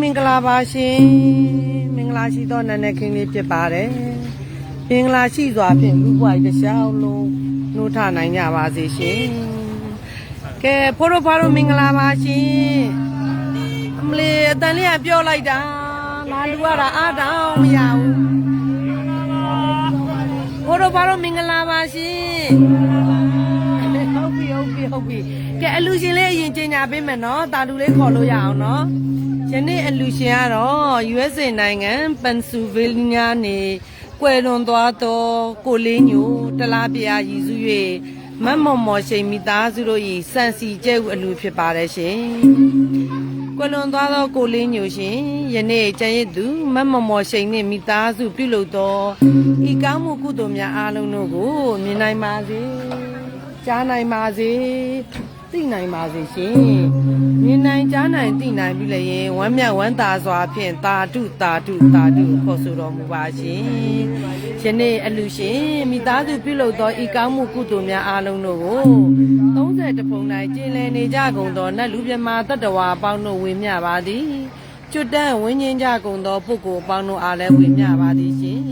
မင်္ဂလာပါရှင်မင်္ဂလာရှိသောနာနဲ့ခင်းလေးဖြစ်ပါတယ်မင်္ဂလာရှိစွာဖြင့်လူ့ဘဝတစ်လျှောက်လုံးနှိုးထနိုင်ကြပါစေရှင်ကဲဖိုးတို့ဖွားတို့မင်္ဂလာပါရှင်အမလေးအတန်လေးကပြောလိုက်တာလာလူရတာအားတောင်မရဘူးဖိုးတို့ဖွားတို့မင်္ဂလာပါရှင်ဟုတ်ပြီ ဟုတ်ပြီဟုတ်ပြီကဲအလူရှင်လေးအရင်ကျင်ညာပေးမယ်နော်တာလူလေးခေါ်လို့ရအောင်နော်ယနေ့အလူရှင်ကတော့ USA နိုင်ငံပန်ဆူဗေးနီးယားနေကွယ်လွန်သွားသောကိုလေးညိုတလားပြာရည်စု၍မတ်မော်မော်ရှိန်မိသားစုတို့၏စံစီကျဲဥအလူဖြစ်ပါတယ်ရှင်။ကွယ်လွန်သွားသောကိုလေးညိုရှင်ယနေ့ကျန်ရစ်သူမတ်မော်မော်ရှိန်နှင့်မိသားစုပြုလုပ်သောဤကောင်းမှုကုသိုလ်များအားလုံးတို့ကိုမြင်နိုင်ပါစေ။ ကြားနိုင်ပါစေ။သိနိုင်ပါစေရှင်။မြင်နိုင်ကြားနိုင်သိနိုင်ပြီလေရင်ဝမ်းမြောက်ဝမ်းသာစွာဖြင့်တာတုတာတုတာတုခေါ်ဆိုတော်မူပါရှင်။ယနေ့အလူရှင်မိသားစုပြုလုပ်သောဤကောင်းမှုကုသိုလ်များအားလုံးတို့ကို30တပုံတိုင်းကျင်လည်နေကြကုန်သောနတ်လူမြမာတတ္တဝါအပေါင်းတို့ဝင်မြပါသည်။ကျွတ်တန်းဝင်းချင်းကြကုန်သောပုဂ္ဂိုလ်အပေါင်းတို့အားလည်းဝင်မြပါသည်ရှင်။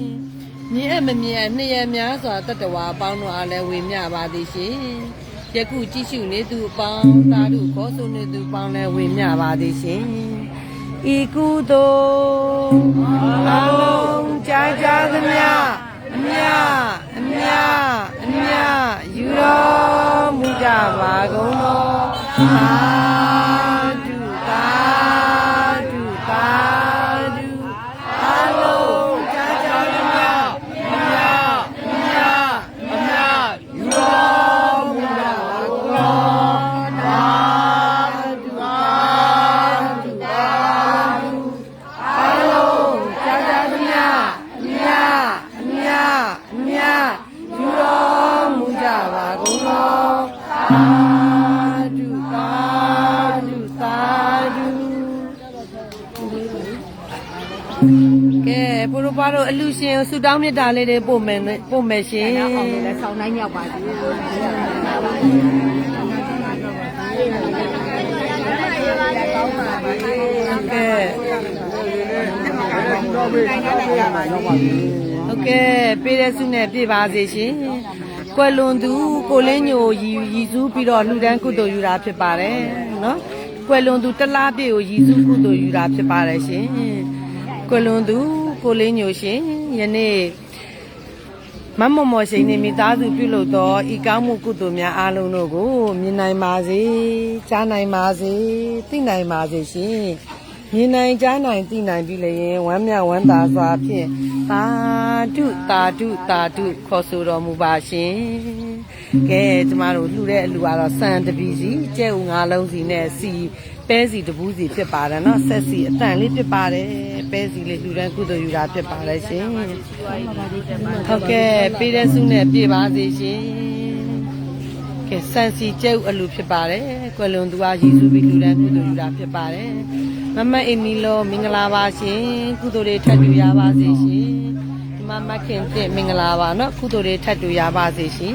မြင်အပ်မမြင်အပ်နှစ်ရများစွာတတ္တဝါအပေါင်းတို့အားလည်းဝင်မြပါသည်ရှင်။ယခုကြည့်ရှုနေသူအပေါင်းသာဓုခေါ်ဆိုနေသူအပေါင်းလည်းဝင်မြပါသည်ရှင်။ဤကုသိုလ်အလုံးကြာကြာသမျှအမြအမြအမြယူတော်မူကြပါကုန်သောသာ ကဲဘုရားဘာတို့အလူရှင်ကိုဆုတောင်းမြတ်တာလေးတွေပို့မယ်နဲ့ပို့မယ်ရှင်နောက်အောင်လို့လည်းဆောင်းနိုင်မြောက်ပါသေးတယ်ကဲဟုတ်ကဲ့ပေးတဲ့ဆုနဲ့ပြပါစေရှင်ကွယ်လွန်သူကိုလင်းညိုရည်ရည်စူးပြီးတော့လှူဒန်းကုသိုလ်ယူတာဖြစ်ပါတယ်နော်ကွယ်လွန်သူတလားပြည့်ကိုရည်စူးကုသိုလ်ယူတာဖြစ်ပါတယ်ရှင် ကွယ်လွန်သူကိုလင်းညိုရှင်ယနေ့မမမော်ရှိန်နေမိသားစုပြုလုပ်သောဤကောင်းမှုကုသိုလ်များအားလုံးတို့ကိုမြင်နိုင်ပါစေကြားနိုင်ပါစေသိနိုင်ပါစေရှင်မြင်နိုင်ကြားနိုင်သိနိုင်ပြီလေရင်ဝမ်းမြောက်ဝမ်းသာစွာဖြင့်သာဓုသာဓုသာဓုခေါ်ဆိုတော်မူပါရှင်ကဲကျမတို့လှူတဲ့အလူကတော့စံတပီစီကျဲဥငါးလုံးစီနဲ့စီ ပဲစီတပူးစီဖြစ်ပါတယ်နော်ဆက်စီအတန်လေးဖြစ်ပါတယ်ပဲစီလေးလူတန်းကုသိုလ်ယူတာဖြစ်ပါတယ်ရှင်ဟုတ်ကဲ့ပေးတဲ့စုနဲ့ပြေပါစေရှင်ကဲဆန်စီကျုပ်အလူဖြစ်ပါတယ်ကွယ်လွန်သူအားရည်စူးပြီးလူတန်းကုသိုလ်ယူတာဖြစ်ပါတယ်မမအိမ်မီလောမင်္ဂလာပါရှင်ကုသိုလ်တွေထပ်တူရပါစေရှင်ဒီမှာမခင်ဖြင့်မင်္ဂလာပါနော်ကုသိုလ်တွေထပ်တူရပါစေရှင်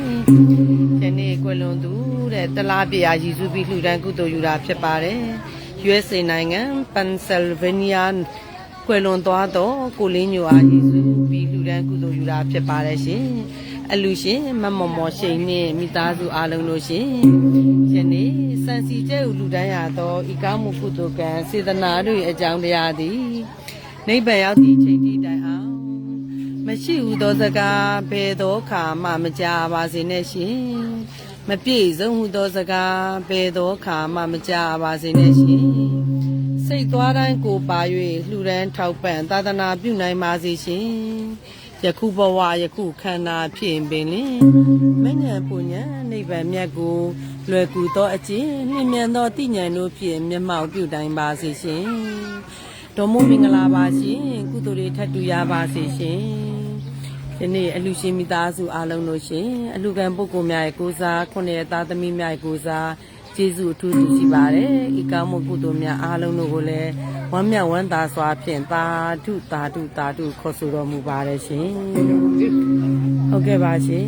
ကဲ ကွယ်လွန်သူတဲ့တလားပြာရည်စူးပြီးလူတန်းကုသိုလ်ယူတာဖြစ်ပါတယ် USA နိုင်ငံပန်ဆယ်ဗေးနီးယားကွယ်လွန်သွားတော့ကိုလင်းညိုအားယေစုပြီးလူဒန်းကုသိုလ်ယူတာဖြစ်ပါတယ်ရှင်အလူရှင်မမော်မော်ရှိန်နှင့်မိသားစုအားလုံးတို့ရှင်ယနေ့စံစီကျဲဥလူဒန်းရသောဤကောင်းမှုကုသိုလ်ကံစေတနာတို့၏အကြောင်းတရားသည်နိဗ္ဗာန်ရောက်သည့်ချိန်ထိတိုင်အောင်မရှိဟုသောစကားဘယ်သောခါမှမကြားပါစေနဲ့ရှင် မပြည့်စုံဟုသောစကားဘယ်သောခါမှမကြားပါစေနဲ့ရှင်စိတ်သွားတိုင်းကိုပါ၍လှူဒန်းထောက်ပံ့သာသနာပြုနိုင်ပါစေရှင်ယခုဘဝယခုခန္ဓာဖြင့်ပင်လင်မဉ္ဇဉ်ပူညာနိဗ္ဗာန်မြတ်ကိုလွယ်ကူသောအကျင့်နှင့်မြန်သောတိညာဉ်တို့ဖြင့်မျက်မှောက်ပြုနိုင်ပါစေရှင်တော်မူမင်္ဂလာပါရှင်ကုသိုလ်တွေထပ်တူရပါစေရှင် ဒီနေ့အလူရှင်မိသားစုအားလုံးတို့ရှင်အလူကံပုဂ္ဂိုလ်များရဲ့ကိုးစားခုနှစ်ရဲ့သားသမီးများရဲ့ကိုးစားကျေးဇူးအထူးတူရှိပါတယ်ဤကောင်းမှုကုသိုလ်များအားလုံးတို့ကိုလည်းဝမ်းမြောက်ဝမ်းသာစွာဖြင့်သာဓုသာဓုသာဓုခေါ်ဆိုတော်မူပါတယ်ရှင်ဟုတ်ကဲ့ပါရှင်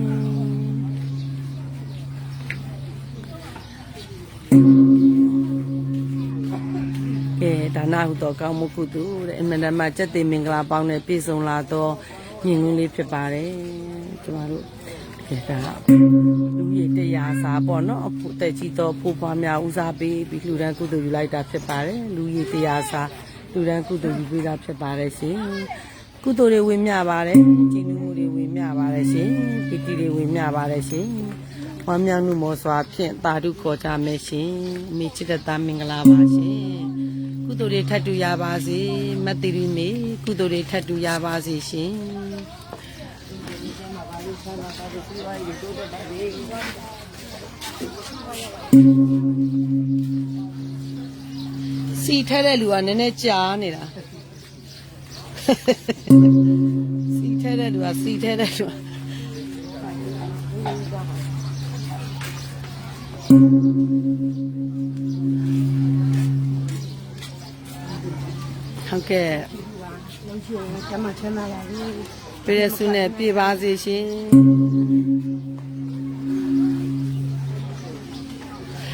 ကကဲဒါနဟုသောကောင်းမှုကုသိုလ်တဲ့အမှန်တမ်းစက်သိမင်္ဂလာပေါင်းနဲ့ပြည့်စုံလာသော ညီငွေလေးဖြစ်ပါတယ်ကျမတို့ကဲဒါလူရည်တရားစားပေါ့နော်အဖို့တက်ကြီးသောဖို့ပွားများဦးစားပေးပြီးလူတန်းကုသိုလ်ယူလိုက်တာဖြစ်ပါတယ်လူရည်တရားစားလူတန်းကုသိုလ်ယူပေးတာဖြစ်ပါတယ်ရှင်ကုသိုလ်တွေဝင်မြပါတယ်ကျင့်မှုတွေဝင်မြပါတယ်ရှင်ပီတိတွေဝင်မြပါတယ်ရှင်ဝမ်းမြောက်မှုမောစွာဖြင့်တာဓုခေါ်ကြမယ်ရှင်အမိချစ်တဲ့သားမင်္ဂလာပါရှင်ကုသိုလ်တွေထပ်တူရပါစေမတ်တိရီမေကုသိုလ်တွေထပ်တူရပါစေရှင် စီထဲတဲ့လူကနည်းနည်းကြာနေတာစီထဲတဲ့လူကစီထဲတဲ့လူကဟုတ်ကဲ့လုံးချင်ကျမချမ်းသာပါဘူး ပြည့်စုံနဲ့ပြည့်ပါစေရှင်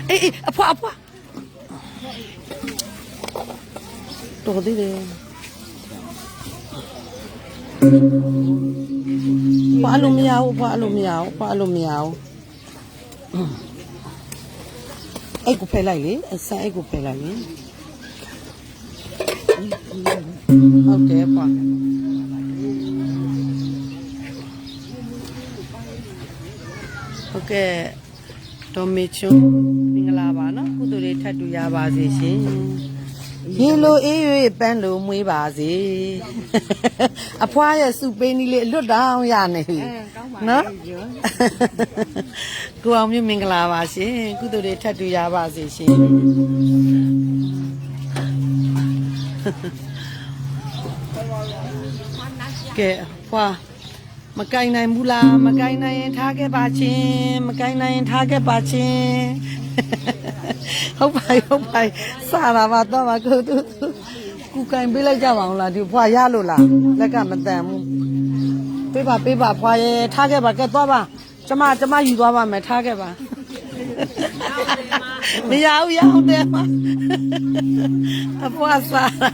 အေးအေးအဖွားအဖွားတော်သေးတယ်ဖွားလို့မရဘူးဖွားလို့မရဘူးဖွားလို့မရဘူးအဲ့ကိုဖယ်လိုက်လေအဆန်အဲ့ကိုဖယ်လိုက်လေဟုတ်တယ်ဖွား ကဲ့ဒေါ်မေချွန်းမင်္ဂလာပါနော်ကုသိုလ်လေးထပ်တူရပါစေရှင်ရင်လိုအေး၍ပန်းလိုမွေးပါစေအဖွားရဲ့စုပေးနီးလေးအလွတ်တောင်းရနေပြီနော်ကိုအောင်မျိုးမင်္ဂလာပါရှင်ကုသိုလ်လေးထပ်တူရပါစေရှင်ကဲဖွား မကင်နိုင်ဘူးလားမကင်နိုင်ရင်ထားခဲ့ပါချင်းမကင်နိုင်ရင်ထားခဲ့ပါချင်းဟုတ်ပါပြီဟုတ်ပါပြီစားတာပါတော့ပါကိုသူကူကင်ပေးလိုက်ကြပါအောင်လားဒီဖွာရလို့လားလက်ကမတန်ဘူးပေးပါပေးပါဖွာရဲထားခဲ့ပါကဲသွားပါကျမကျမယူသွားပါမယ်ထားခဲ့ပါမရဘူးရအောင်တယ်မအဖွာစားတာ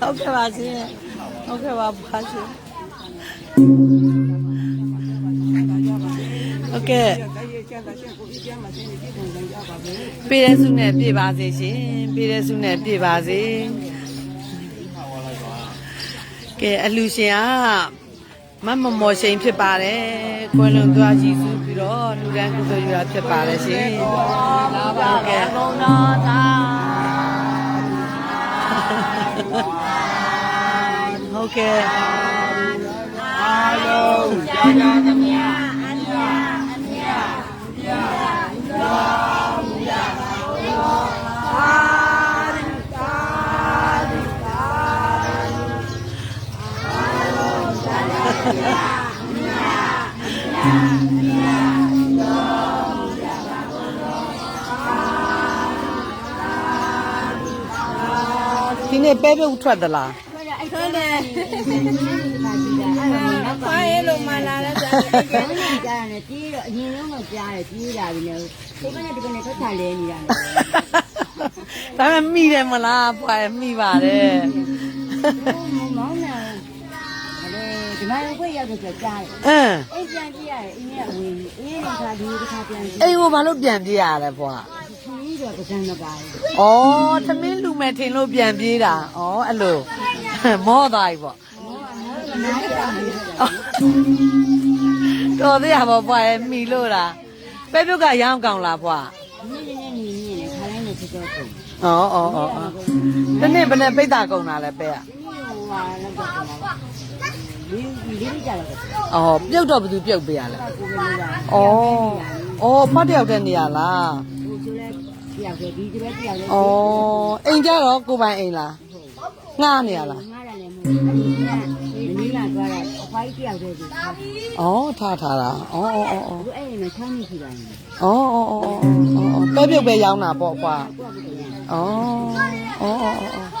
ဟုတ်ကဲ့ပါရှင်ဟုတ်ကဲ့ပါပါရှင်ဟုတ်ကဲ့ပြည်တဲ့စုနဲ့ပြည့်ပါစေရှင်ပြည်တဲ့စုနဲ့ပြည့်ပါစေကဲအလူရှင်ကမမမော်ရှိန်ဖြစ်ပါတယ်ကွယ်လွန်သွားကြည်စုပြီးတော့လူတန်းကုသိုလ်ယူတာဖြစ်ပါတယ်ရှင်လာပါကဲဘုံတော်သာ ဟုတ်ကဲ့ဒီနေ့ပဲပြုတ်ထွက်သလားထွ က်တယ်ခွာရဲလို့မလာလဲကြာတယ်ကြာတယ်တီးတော့အရင်ဆုံးတော့ကြားတယ်တီးတာပြီလေဒီကနေ့ဒီကနေ့ထွက်ချလဲနေတာဒါပေမဲ့မိတယ်မလားဖွာရမိပါတယ်မောင်းနေတယ်ဒီမှာကိုရောက်တော့ကြားတယ်အင်းအိမ်ပြန်ကြည့်ရတယ်အင်းရဲ့အဝင်အေးဒီခါဒီဒီခါပြန်ကြည့်အိမ်ကိုဘာလို့ပြန်ပြေးရလဲဖွာဒီတော့ပစံမပါဘူးဩသမင်းလူမဲ့ထင်လို့ပြန်ပြေးတာဩအဲ့လို မောသားကြီးပေါ့နားရတာမျိုးတော်သေးရပါဖွာရမိလို့လားပဲပြုတ်ကရောင်းကောင်လားဖွာဒီနေ့နေ့နေနေခါတိုင်းနေချက်တော့ပုံဩဩဩဩဒီနေ့ဘယ်နဲ့ပိတ်တာကုန်တာလဲပဲอ่ะဒီဟိုဟာလောက်တော့ဒီဒီလေးကြတော့ဩပြုတ်တော့ဘယ်သူပြုတ်ပေးရလဲကိုယ်လေးကဩဩဖတ်တယောက်တဲ့နေရလားဟိုကျလဲတယောက်တည်းဒီဒီပဲတယောက်တည်းဩအိမ်ကြတော့ကိုယ်ပိုင်အိမ်လား ငှားနေရလားငါရတယ်မို့အဲ့ဒီကမင်းလာသွားတာအဖိုက်တယောက်တည်းကိုထားဘူးဩထားထားတာဩဩဩဩအဲ့ဒီမှာချမ်းနေရှိတာနေဩဩဩဩဩပဲပြုတ်ပဲရောင်းတာပေါ့ကွာကိုယ့်ကိုယ်ကဩဩဩ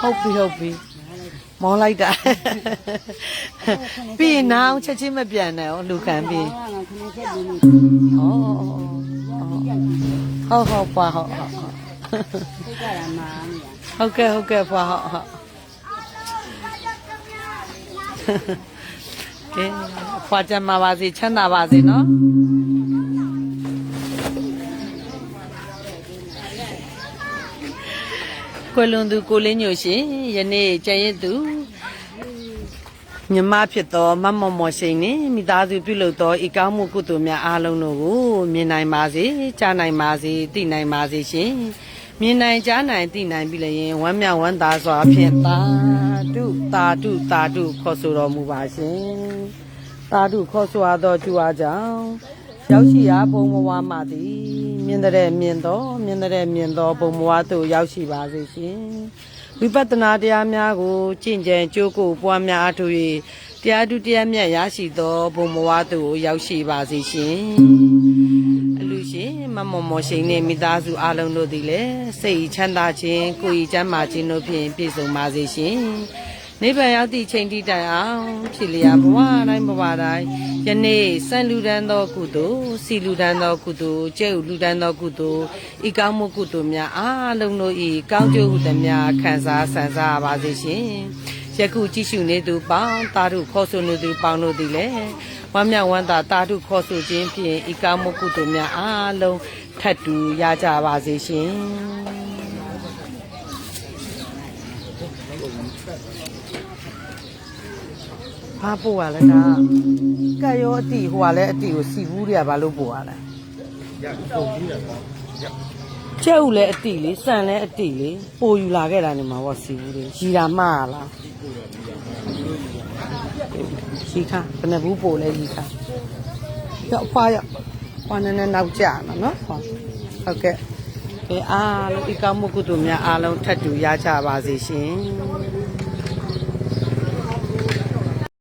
ဩဟုတ်ပြီဟုတ်ပြီမောလိုက်တာပြီးရင်နောင်ချက်ချင်းမပြန်နဲ့ဩလူခံပြီးငါခဏချက်ပြီးနေဩဩဩဩဟုတ်ဟုတ်ပွားဟုတ်ဟုတ်ဟုတ်စိတ်ကရမှာနေတာဟုတ်ကဲ့ဟုတ်ကဲ့ပွားဟုတ်ဟုတ် ကဲဖွာကြမှာပါစေချမ်းသာပါစေနော်ကွယ်လွန်သူကိုလင်းညိုရှင်ယနေ့ကျန်ရစ်သူမြမဖြစ်သောမတ်မော်မော်ရှိန်နှင့်မိသားစုပြုလုပ်သောဤကောင်းမှုကုသိုလ်များအားလုံးတို့ကိုမြင်နိုင်ပါစေကြားနိုင်ပါစေသိနိုင်ပါစေရှင်မြင်နိုင်ကြားနိုင်သိနိုင်ပြီလျင်ဝမ်းမြောက်ဝမ်းသာစွာဖြင့်သာ ဓုသာဓုသာဓုခေါ်ဆိုတော်မူပါရှင်သာဓုခေါ်ဆိုရသောကျူအားကြောင့်ရောက်ရှိရာဘုံဘဝမှသည်မြင်တဲ့မြင်သောမြင်တဲ့မြင်သောဘုံဘဝသို့ရောက်ရှိပါစေရှင်ဝိပဿနာတရားများကိုကျင့်ကြံကြိုးကိုပွားများအားထုတ်၍တရားဓုတရားမြတ်ရရှိသောဘုံဘဝသို့ရောက်ရှိပါစေရှင်အ လူရှင်မမမော်ရှိန်နဲ့မိသားစုအားလုံးတို့သည်လည်းစိတ်ချမ်းသာခြင်းကိုယ်ဤချမ်းသာခြင်းတို့ဖြင့်ပြည့်စုံပါစေရှင်နိဗ္ဗာန်ရောက်သည့်ချိန်ထိတိုင်အောင်ဖြစ်လျာဘဝတိုင်းဘဝတိုင်းယနေ့စံလူတန်းသောကုသိုလ်စီလူတန်းသောကုသိုလ်ကျဲ့ဥလူတန်းသောကုသိုလ်ဤကောင်းမှုကုသိုလ်များအားလုံးတို့ဤကောင်းကျိုးဟုသမျှခံစားဆန်စားပါစေရှင်ယခုကြည့်ရှုနေသူပေါင်းတာတို့ခေါ်ဆိုနေသူပေါင်းတို့သည်လည်း ဝမ်းမြောက်ဝမ်းသာတာတို့ခေါ်ဆိုခြင်းဖြင့်ဤကောင်းမှုကုသိုလ်များအားလုံးထပ်တူရကြပါစေရှင်ဘာပို့ရလဲဒါကဲရောအတီဟိုကလည်းအတီကိုစီဘူးတွေကဘာလို့ပို့ရလဲကျဲဥလည်းအတီလေစံလည်းအတီလေပို့ယူလာခဲ့တာနေမှာပေါ့စီဘူးတွေရီတာမှားလား ရီခါဘယ်နှဘူးပို့လဲရီခါရောက်ဖွာရောက်ဖွာနေနေနောက်ကြမှာနော်ဟုတ်ဟုတ်ကဲ့ကဲအားလုံးဒီကောင်းမှုကုသိုလ်များအားလုံးထပ်တူရကြပါစေရှင်